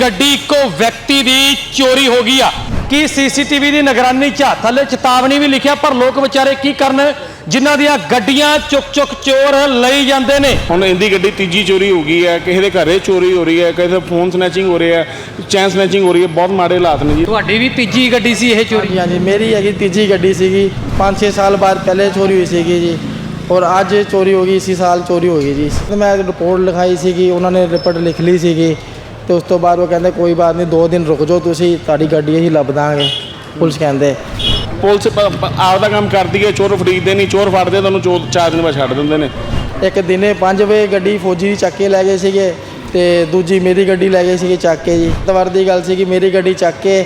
ਗੱਡੀ ਇੱਕੋ ਵਿਅਕਤੀ ਦੀ ਚੋਰੀ ਹੋ ਗਈ ਆ। ਕੀ ਸੀਸੀਟੀਵੀ ਦੀ ਨਿਗਰਾਨੀ 'ਚ ਆ? ਥੱਲੇ ਚੇਤਾਵਨੀ ਵੀ ਲਿਖਿਆ ਪਰ ਲੋਕ ਵਿਚਾਰੇ ਕੀ ਕਰਨ? ਜਿਨ੍ਹਾਂ ਦੀਆਂ ਗੱਡੀਆਂ ਚੁੱਕ ਚੁੱਕ ਚੋਰ ਲਈ ਜਾਂਦੇ ਨੇ। ਹੁਣ ਇਹਦੀ ਗੱਡੀ ਤੀਜੀ ਚੋਰੀ ਹੋ ਗਈ ਹੈ ਕਿਸੇ ਦੇ ਘਰੇ ਚੋਰੀ ਹੋ ਰਹੀ ਹੈ ਕਿਸੇ ਦਾ ਫੋਨ ਸਨੈਚਿੰਗ ਹੋ ਰਿਹਾ ਹੈ ਚੈਨ ਸਨੈਚਿੰਗ ਹੋ ਰਹੀ ਹੈ ਬਹੁਤ ਮਾੜੇ ਹਾਲਾਤ ਨੇ ਜੀ। ਤੁਹਾਡੀ ਵੀ ਤੀਜੀ ਗੱਡੀ ਸੀ ਇਹ ਚੋਰੀ? ਹਾਂਜੀ ਹਾਂਜੀ ਮੇਰੀ ਹੈਗੀ ਤੀਜੀ ਗੱਡੀ ਸੀਗੀ 5-6 ਸਾਲ ਬਾਅਦ ਪਹਿਲੇ ਚੋਰੀ ਹੋਈ ਸੀਗੀ ਜੀ। ਔਰ ਅੱਜ ਚੋਰੀ ਹੋ ਗਈ ਇਸੀ ਸਾਲ ਚੋਰੀ ਹੋ ਗਈ ਜੀ। ਤੇ ਮੈਂ ਰਿਪੋਰਟ ਲਿਖਾਈ ਸੀਗੀ ਉਹਨਾਂ ਨੇ ਰਿਪੋਰਟ ਲਿਖ ਲਈ ਸੀਗੀ। ਤੇ ਉਸ ਤੋਂ ਬਾਅਦ ਉਹ ਕਹਿੰਦੇ ਕੋਈ ਬਾਤ ਨਹੀਂ 2 ਦਿਨ ਰੁਕ ਜਾਓ ਤੁਸੀਂ ਤੁਹਾਡੀ ਗੱਡੀ ਅਸੀਂ ਲੱਭ ਦਾਂਗੇ। ਪੁਲਿਸ ਕਹਿੰਦੇ। ਪੁਲਿਸ ਆਪਦਾ ਕੰਮ ਕਰਦੀ ਹੈ ਚੋਰ ਫੜੀਦੇ ਨਹੀਂ ਚੋਰ ਫੜਦੇ ਤੁਹਾਨੂੰ ਚੋਰ ਚਾਰ ਦਿਨ ਬਾਅਦ ਛੱਡ ਦਿੰਦੇ ਨੇ। ਇੱਕ ਦਿਨੇ 5 ਵਜੇ ਗੱਡੀ ਫੌਜੀ ਦੀ ਚੱਕ ਕੇ ਲੈ ਗਏ ਸੀਗੇ ਤੇ ਦੂਜੀ ਮੇਰੀ ਗੱਡੀ ਲੈ ਗਏ ਸੀਗੇ ਚੱਕ ਕੇ ਜੀ। ਤਵਰ ਦੀ ਗੱਲ ਸੀ ਕਿ ਮੇਰੀ ਗੱਡੀ ਚੱਕ ਕੇ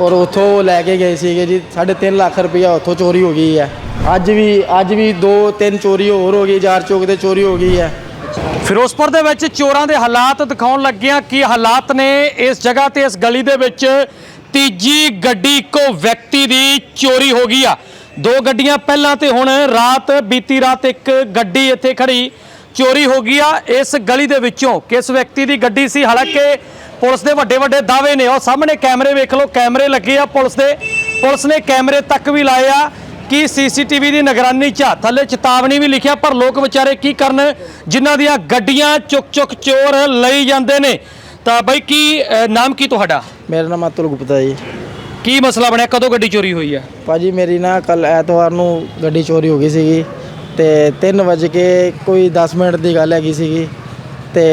ਔਰ ਉੱਥੋਂ ਲੈ ਕੇ ਗਏ ਸੀਗੇ ਜੀ। 3.5 ਲੱਖ ਰੁਪਇਆ ਉੱਥੋਂ ਚੋਰੀ ਹੋ ਗਈ ਹੈ। ਅੱਜ ਵੀ ਅੱਜ ਵੀ ਦੋ ਤਿੰਨ ਚੋਰੀ ਹੋਰ ਹੋ ਗਈ ਜਾਰ ਚੌਕ ਤੇ ਚੋਰੀ ਹੋ ਗਈ ਹੈ। ਫਿਰੋਜ਼ਪੁਰ ਦੇ ਵਿੱਚ ਚੋਰਾਂ ਦੇ ਹਾਲਾਤ ਦਿਖਾਉਣ ਲੱਗਿਆ ਕੀ ਹਾਲਾਤ ਨੇ ਇਸ ਜਗ੍ਹਾ ਤੇ ਇਸ ਗਲੀ ਦੇ ਵਿੱਚ ਤੀਜੀ ਗੱਡੀ ਇੱਕੋ ਵਿਅਕਤੀ ਦੀ ਚੋਰੀ ਹੋ ਗਈ ਆ। ਦੋ ਗੱਡੀਆਂ ਪਹਿਲਾਂ ਤੇ ਹੁਣ ਰਾਤ ਬੀਤੀ ਰਾਤ ਇੱਕ ਗੱਡੀ ਇੱਥੇ ਖੜੀ ਚੋਰੀ ਹੋ ਗਈ ਆ। ਇਸ ਗਲੀ ਦੇ ਵਿੱਚੋਂ ਕਿਸ ਵਿਅਕਤੀ ਦੀ ਗੱਡੀ ਸੀ? ਹਾਲਾਂਕਿ ਪੁਲਿਸ ਦੇ ਵੱਡੇ ਵੱਡੇ ਦਾਅਵੇ ਨੇ। ਉਹ ਸਾਹਮਣੇ ਕੈਮਰੇ ਵੇਖ ਲਓ, ਕੈਮਰੇ ਲੱਗੇ ਆ ਪੁਲਿਸ ਦੇ। ਪੁਲਿਸ ਨੇ ਕੈਮਰੇ ਤੱਕ ਵੀ ਲਾਏ ਆ। ਕਿ ਸੀਸੀਟੀਵੀ ਦੀ ਨਿਗਰਾਨੀ 'ਚ ਆ। ਥੱਲੇ ਚੇਤਾਵਨੀ ਵੀ ਲਿਖਿਆ ਪਰ ਲੋਕ ਵਿਚਾਰੇ ਕੀ ਕਰਨ? ਜਿਨ੍ਹਾਂ ਦੀਆਂ ਗੱਡੀਆਂ ਚੁੱਕ ਚੁੱਕ ਚੋਰ ਲਈ ਜਾਂਦੇ ਨੇ। ਤਾਂ ਬਈ ਕੀ ਅ, ਨਾਮ ਕੀ ਤੁਹਾਡਾ? ਮੇਰਾ ਨਾਮ ਅਤੁਲ ਗੁਪਤਾ ਜੀ। ਕੀ ਮਸਲਾ ਬਣਿਆ? ਕਦੋਂ ਗੱਡੀ ਚੋਰੀ ਹੋਈ ਹੈ ਭਾਜੀ ਮੇਰੀ ਨਾ ਕੱਲ ਐਤਵਾਰ ਨੂੰ ਗੱਡੀ ਚੋਰੀ ਹੋ ਗਈ ਸੀਗੀ ਤੇ 3 ਵਜੇ ਕੇ ਕੋਈ 10 ਮਿੰਟ ਦੀ ਗੱਲ ਹੈਗੀ ਸੀਗੀ ਤੇ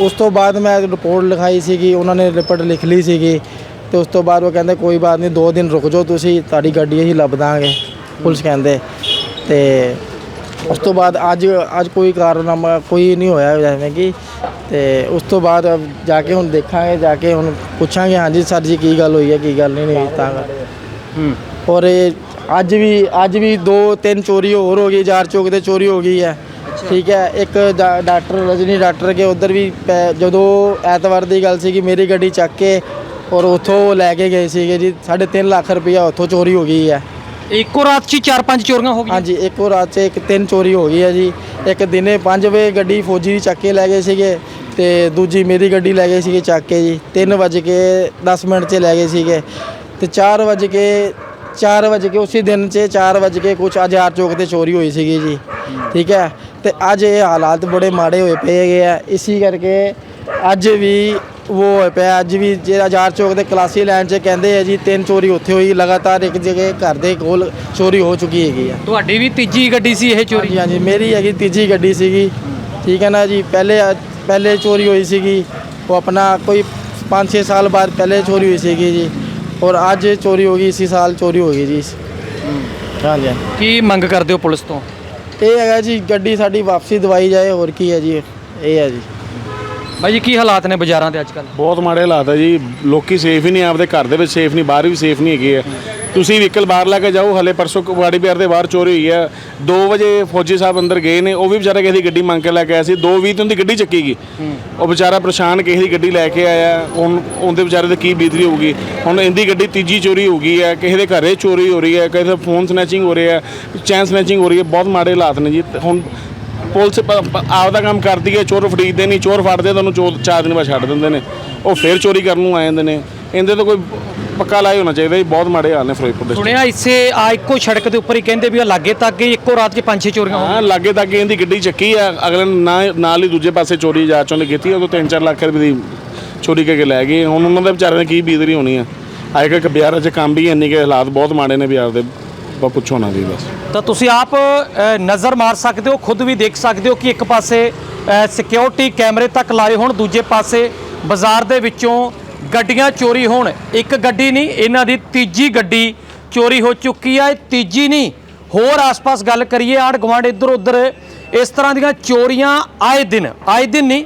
ਉਸ ਤੋਂ ਬਾਅਦ ਮੈਂ ਰਿਪੋਰਟ ਲਿਖਾਈ ਸੀਗੀ ਉਹਨਾਂ ਨੇ ਰਿਪੋਰਟ ਲਿਖ ਲਈ ਸੀਗੀ। ਤੇ ਉਸ ਤੋਂ ਬਾਅਦ ਉਹ ਕਹਿੰਦੇ ਕੋਈ ਬਾਤ ਨਹੀਂ 2 ਦਿਨ ਰੁਕ ਜਾਓ ਤੁਸੀਂ ਤੁਹਾਡੀ ਗੱਡੀ ਅਸੀਂ ਲੱਭ ਦਾਂਗੇ। ਪੁਲਿਸ ਕਹਿੰਦੇ। ਤੇ ਉਸ ਤੋਂ ਬਾਅਦ ਅੱਜ ਅੱਜ ਕੋਈ ਕਾਰਨਾਮਾ ਕੋਈ ਨਹੀਂ ਹੋਇਆ ਜਿਵੇਂ ਕਿ। ਤੇ ਉਸ ਤੋਂ ਬਾਅਦ ਜਾ ਕੇ ਹੁਣ ਦੇਖਾਂਗੇ ਜਾ ਕੇ ਹੁਣ ਪੁੱਛਾਂਗੇ ਹਾਂਜੀ ਸਰ ਜੀ ਕੀ ਗੱਲ ਹੋਈ ਹੈ ਕੀ ਗੱਲ ਨਹੀਂ ਹੋਈ ਤਾਂ ਹੂੰ। ਔਰ ਇਹ ਅੱਜ ਵੀ ਅੱਜ ਵੀ ਦੋ ਤਿੰਨ ਚੋਰੀ ਹੋਰ ਹੋ ਗਈ ਜਾਰ ਚੌਕ ਤੇ ਚੋਰੀ ਹੋ ਗਈ ਹੈ। ਠੀਕ ਹੈ ਇੱਕ ਡਾਕਟਰ ਰਜਨੀ ਡਾਕਟਰ ਕੇ ਉਧਰ ਵੀ ਜਦੋਂ ਐਤਵਾਰ ਦੀ ਗੱਲ ਸੀ ਕਿ ਮੇਰੀ ਗੱਡੀ ਚੱਕ ਕੇ ਔਰ ਉੱਥੋਂ ਲੈ ਕੇ ਗਏ ਸੀਗੇ ਜੀ 3.5 ਲੱਖ ਰੁਪਇਆ ਉੱਥੋਂ ਚੋਰੀ ਹੋ ਗਈ ਹੈ। ਇੱਕੋ ਰਾਤ 'ਚ ਹੀ ਚਾਰ ਪੰਜ ਚੋਰੀਆਂ ਹੋ ਗਈਆਂ? ਹਾਂਜੀ ਇੱਕ ਰਾਤ 'ਚ ਇੱਕ ਤਿੰਨ ਚੋਰੀ ਹੋ ਗਈ ਹੈ ਜੀ। ਇੱਕ ਦਿਨੇ 5 ਵਜੇ ਗੱਡੀ ਫੌਜੀ ਦੀ ਚੱਕ ਕੇ ਲੈ ਗਏ ਸੀਗੇ ਤੇ ਦੂਜੀ ਮੇਰੀ ਗੱਡੀ ਲੈ ਗਏ ਸੀਗੇ ਚੱਕ ਕੇ ਜੀ। 3 ਵਜੇ ਕੇ 10 ਮਿੰਟ 'ਚ ਲੈ ਗਏ ਸੀਗੇ ਤੇ 4 ਵਜੇ ਕੇ 4 ਵਜੇ ਕੇ ਉਸੇ ਦਿਨ 'ਚ 4 ਵਜੇ ਕੇ ਕੁਝ ਆਜ਼ਾਰ ਚੌਕ ਤੇ ਚੋਰੀ ਹੋਈ ਸੀਗੀ ਜੀ। ਠੀਕ ਹੈ? ਤੇ ਅੱਜ ਇਹ ਹਾਲਾਤ ਬੜੇ ਮਾੜੇ ਹੋਏ ਪਏ ਹੈਗੇ ਆ। ਇਸੀ ਕਰਕੇ ਅੱਜ ਵੀ ਉਹ ਹੋਇਆ ਪਿਆ ਅੱਜ ਵੀ ਜਿਹੜਾ ਆਜ਼ਾਰ ਚੌਕ ਦੇ ਕਲਾਸੀ ਲਾਈਨ 'ਚ ਕਹਿੰਦੇ ਆ ਜੀ ਤਿੰਨ ਚੋਰੀ ਉੱਥੇ ਹੋਈ ਲਗਾਤਾਰ ਇੱਕ ਜਗ੍ਹਾ ਘਰ ਦੇ ਕੋਲ ਚੋਰੀ ਹੋ ਚੁੱਕੀ ਹੈਗੀ ਆ ਤੁਹਾਡੀ ਵੀ ਤੀਜੀ ਗੱਡੀ ਸੀ ਇਹ ਚੋਰੀ ਹਾਂਜੀ ਹਾਂਜੀ ਮੇਰੀ ਹੈਗੀ ਤੀਜੀ ਗੱਡੀ ਸੀਗੀ ਠੀਕ ਹੈ ਨਾ ਜੀ ਪਹਿਲੇ ਪਹਿਲੇ ਚੋਰੀ ਹੋਈ ਸੀਗੀ ਉਹ ਆਪਣਾ ਕੋਈ 5-6 ਸਾਲ ਬਾਅਦ ਪਹਿਲੇ ਚੋਰੀ ਹੋਈ ਸੀਗੀ ਜੀ ਔਰ ਅੱਜ ਚੋਰੀ ਹੋ ਗਈ ਇਸੀ ਸਾਲ ਚੋਰੀ ਹੋ ਗਈ ਜੀ ਹਾਂਜੀ ਹਾਂਜੀ। ਕੀ ਮੰਗ ਕਰਦੇ ਹੋ ਪੁਲਿਸ ਤੋਂ ਇਹ ਹੈਗਾ ਜੀ ਗੱਡੀ ਸਾਡੀ ਵਾਪਸੀ ਦਵਾਈ ਜਾਏ ਹੋਰ ਕੀ ਹੈ ਜੀ ਇਹ ਹੈ ਜੀ ਬਾਈ ਜੀ, ਕੀ ਹਾਲਾਤ ਨੇ ਬਾਜ਼ਾਰਾਂ ਦੇ ਅੱਜ ਕੱਲ ਬਹੁਤ ਮਾੜੇ ਹਾਲਾਤ ਹੈ ਜੀ। ਲੋਕੀ ਸੇਫ ਹੀ ਨਹੀਂ ਆਪਦੇ ਘਰ ਦੇ ਵਿੱਚ ਸੇਫ ਨਹੀਂ, ਬਾਹਰ ਵੀ ਸੇਫ ਨਹੀਂ ਹੈਗੇ ਆ। ਤੁਸੀਂ ਵਹੀਕਲ ਬਾਹਰ ਲੈ ਕੇ ਜਾਓ, ਹਲੇ ਪਰਸੋਂ ਕੁਵਾੜੀ ਬਿਹਾਰ ਦੇ ਬਾਹਰ ਚੋਰੀ ਹੋਈ ਹੈ 2 ਵਜੇ ਫੌਜੀ ਸਾਹਿਬ ਅੰਦਰ ਗਏ ਨੇ, ਉਹ ਵੀ ਵਿਚਾਰਾ ਕਿਸੇ ਦੀ ਗੱਡੀ ਮੰਗ ਕੇ ਲੈ ਕੇ ਆਇਆ ਸੀ। 2:20 ਤੇ ਉਹਦੀ ਗੱਡੀ ਚੱਕੀ ਗਈ। ਉਹ ਵਿਚਾਰਾ ਪਰੇਸ਼ਾਨ ਕਿਸੇ ਦੀ ਗੱਡੀ ਲੈ ਕੇ ਆਇਆ। ਹੁਣ ਉਹਦੇ ਵਿਚਾਰੇ ਤੇ ਕੀ ਬੀਤਰੀ ਹੋਊਗੀ? ਹੁਣ ਇਹਦੀ ਗੱਡੀ ਤੀਜੀ ਚੋਰੀ ਹੋ ਗਈ ਹੈ ਕਿਸੇ ਦੇ ਘਰੇ ਚੋਰੀ ਹੋ ਰਹੀ ਹੈ ਕਿਸੇ ਦਾ ਫੋਨ ਸਨੈਚਿੰਗ ਹੋ ਰਿਹਾ ਹੈ ਚੈਨ ਸਨੈਚਿੰਗ ਹੋ ਰਹੀ ਹੈ ਬਹੁਤ ਮਾੜੇ ਹਾਲਾਤ ਨੇ ਜੀ। ਹੁਣ ਪੁਲਿਸ ਪ- ਪ- ਆਪਦਾ ਕੰਮ ਕਰਦੀ ਹੈ ਚੋਰ ਫੜੀਦੇ ਨਹੀਂ ਚੋਰ ਫੜਦੇ ਤੁਹਾਨੂੰ ਚੋਰ ਚਾਰ ਦਿਨ ਬਾਅਦ ਛੱਡ ਦਿੰਦੇ ਨੇ। ਉਹ ਫੇਰ ਚੋਰੀ ਕਰਨ ਨੂੰ ਆ ਜਾਂਦੇ ਨੇ। ਇਹਦੇ ਤੋਂ ਕੋਈ ਪੱਕਾ ਲਾਈ ਹੋਣਾ ਚਾਹੀਦਾ ਜੀ ਬਹੁਤ ਮਾੜੇ ਹਾਲ ਨੇ ਫਿਰੋਜ਼ਪੁਰ ਦੇ ਸੁਣਿਆ ਇਸੇ ਆ ਇੱਕੋ ਸੜਕ ਦੇ ਉੱਪਰ ਹੀ ਕਹਿੰਦੇ ਵੀ ਆ ਲਾਗੇ ਤੱਕ ਹੀ ਇੱਕੋ ਰਾਤ 'ਚ ਪੰਜ ਛੇ ਚੋਰੀਆਂ ਹੋ ਹਾਂ ਲਾਗੇ ਤੱਕ ਇਹਦੀ ਗੱਡੀ ਚੱਕੀ ਆ ਅਗਲੇ ਨੇ ਨਾ ਨਾਲ ਹੀ ਦੂਜੇ ਪਾਸੇ ਚੋਰੀ ਜਾ ਚੋਂ ਕੀਤੀ ਉਦੋਂ 3-4 ਲੱਖ ਰੁਪਏ ਦੀ ਚੋਰੀ ਕਰਕੇ ਲੈ ਗਏ। ਹੁਣ ਉਹਨਾਂ ਦੇ ਵਿਚਾਰਿਆਂ ਨੇ ਕੀ ਬੀਤਰੀ ਹੋਣੀ ਆ। ਅੱਜ ਕੱਲ੍ਹ ਬਿਹਾਰ 'ਚ ਕੰਮ ਵੀ ਇੰਨੇ ਕੇ ਹਾਲਾਤ ਬਹੁਤ ਮਾੜੇ ਨੇ ਬਿਹਾਰ ਦੇ। ਬਸ ਪੁੱਛੋ ਨਾ ਜੀ ਬਸ। ਤਾਂ ਤੁਸੀਂ ਆਪ ਅ, ਨਜ਼ਰ ਮਾਰ ਸਕਦੇ ਹੋ ਖੁਦ ਵੀ ਦੇਖ ਸਕਦੇ ਹੋ ਕਿ ਇੱਕ ਪਾਸੇ ਸਿਕਿਉਰਿਟੀ ਕੈਮਰੇ ਤੱਕ ਲਾਏ ਹੋਣ ਦੂਜੇ ਪਾਸੇ ਬਾਜ਼ਾਰ ਦੇ ਵਿੱਚੋਂ ਗੱਡੀਆਂ ਚੋਰੀ ਹੋਣ। ਇੱਕ ਗੱਡੀ ਨਹੀਂ ਇਹਨਾਂ ਦੀ ਤੀਜੀ ਗੱਡੀ ਚੋਰੀ ਹੋ ਚੁੱਕੀ ਹੈ ਇਹ ਤੀਜੀ ਨਹੀਂ। ਹੋਰ ਆਸ-ਪਾਸ ਗੱਲ ਕਰੀਏ ਆਂਢ ਗੁਆਂਢ ਇੱਧਰ ਉੱਧਰ ਇਸ ਤਰ੍ਹਾਂ ਦੀਆਂ ਚੋਰੀਆਂ ਆਏ ਦਿਨ ਆਏ ਦਿਨ ਨਹੀਂ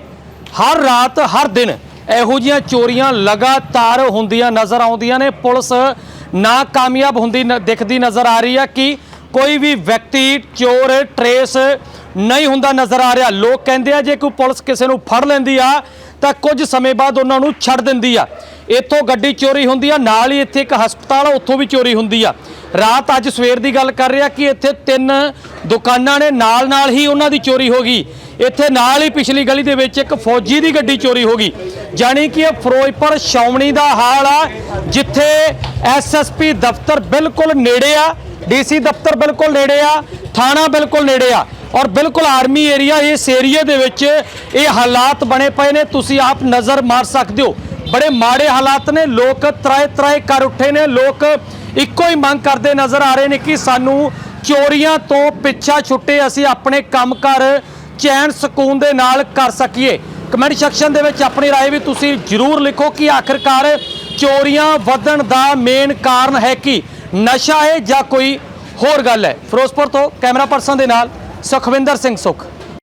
ਹਰ ਰਾਤ ਹਰ ਦਿਨ ਇਹੋ ਜੀਆਂ ਚੋਰੀਆਂ ਲਗਾਤਾਰ ਹੁੰਦੀਆਂ ਨਜ਼ਰ ਆਉਂਦੀਆਂ ਨੇ। ਪੁਲਿਸ ਨਾ ਕਾਮਯਾਬ ਹੁੰਦੀ ਨ- ਦਿਖਦੀ ਨਜ਼ਰ ਆ ਰਹੀ ਹੈ ਕਿ ਕੋਈ ਵੀ ਵਿਅਕਤੀ ਚੋਰ, ਟਰੇਸ ਨਹੀਂ ਹੁੰਦਾ ਨਜ਼ਰ ਆ ਰਿਹਾ। ਲੋਕ ਕਹਿੰਦੇ ਆ, ਜੇ ਕੋਈ ਪੁਲਿਸ ਕਿਸੇ ਨੂੰ ਫੜ ਲੈਂਦੀ ਆ, ਤਾਂ ਕੁਝ ਸਮੇਂ ਬਾਅਦ ਉਹਨਾਂ ਨੂੰ ਛੱਡ ਦਿੰਦੀ ਆ। ਇੱਥੋਂ ਗੱਡੀ ਚੋਰੀ ਹੁੰਦੀ ਆ, ਨਾਲ ਹੀ ਇੱਥੇ ਇੱਕ ਹਸਪਤਾਲ ਆ, ਉੱਥੋਂ ਵੀ ਚੋਰੀ ਹੁੰਦੀ ਆ। ਰਾਤ ਅੱਜ ਸਵੇਰ ਦੀ ਗੱਲ ਕਰ ਰਿਹਾ ਕਿ ਇੱਥੇ ਤਿੰਨ ਦੁਕਾਨਾਂ ਨੇ ਨਾਲ ਨਾਲ ਹੀ ਉਹਨਾਂ ਦੀ ਚੋਰੀ ਹੋ ਗਈ। ਇੱਥੇ ਨਾਲ ਹੀ ਪਿਛਲੀ ਗਲੀ ਦੇ ਵਿੱਚ ਇੱਕ ਫੌਜੀ ਦੀ ਗੱਡੀ ਚੋਰੀ ਹੋ ਗਈ। ਜਾਣੀ ਕਿ ਇਹ ਫਿਰੋਜ਼ਪੁਰ ਸ਼ੌਮਣੀ ਦਾ ਹਾਲ ਆ, ਜਿੱਥੇ ਐਸਐਸਪੀ ਦਫ਼ਤਰ ਬਿਲਕੁਲ ਨੇੜੇ ਆ, ਡੀਸੀ ਦਫ਼ਤਰ ਬਿਲਕੁਲ ਨੇੜੇ ਆ, ਥਾਣਾ ਬਿਲਕੁਲ ਨੇੜੇ ਆ। ਔਰ ਬਿਲਕੁਲ ਆਰਮੀ ਏਰੀਆ ਇਸ ਏਰੀਆ ਦੇ ਵਿੱਚ ਇਹ ਹਾਲਾਤ ਬਣੇ ਪਏ ਨੇ। ਤੁਸੀਂ ਆਪ ਨਜ਼ਰ ਮਾਰ ਸਕਦੇ ਹੋ। ਬੜੇ ਮਾੜੇ ਹਾਲਾਤ ਨੇ। ਲੋਕ ਤਰਾਏ ਤਰਾਏ ਕਰ ਉੱਠੇ ਨੇ। ਲੋਕ ਇੱਕੋ ਹੀ ਮੰਗ ਕਰਦੇ ਨਜ਼ਰ ਆ ਰਹੇ ਨੇ ਕਿ ਸਾਨੂੰ ਚੋਰੀਆਂ ਤੋਂ ਪਿੱਛਾ ਛੁੱਟੇ ਅਸੀਂ ਆਪਣੇ ਕੰਮਕਾਰ ਚੈਨ ਸਕੂਨ ਦੇ ਨਾਲ ਕਰ ਸਕੀਏ ਕਮੈਂਟ ਸੈਕਸ਼ਨ ਦੇ ਵਿੱਚ ਆਪਣੀ رائے ਵੀ ਤੁਸੀਂ ਜਰੂਰ ਲਿਖੋ ਕਿ ਆਖਿਰਕਾਰ ਚੋਰੀਆਂ ਵਧਣ ਦਾ ਮੇਨ ਕਾਰਨ ਹੈ ਕਿ ਨਸ਼ਾ ਹੈ ਜਾਂ ਕੋਈ ਹੋਰ ਗੱਲ ਹੈ ਫਿਰੋਜ਼ਪੁਰ ਤੋਂ ਕੈਮਰਾ ਪਰਸਨ ਦੇ ਨਾਲ ਸੁਖਵਿੰਦਰ ਸਿੰਘ ਸੁਖ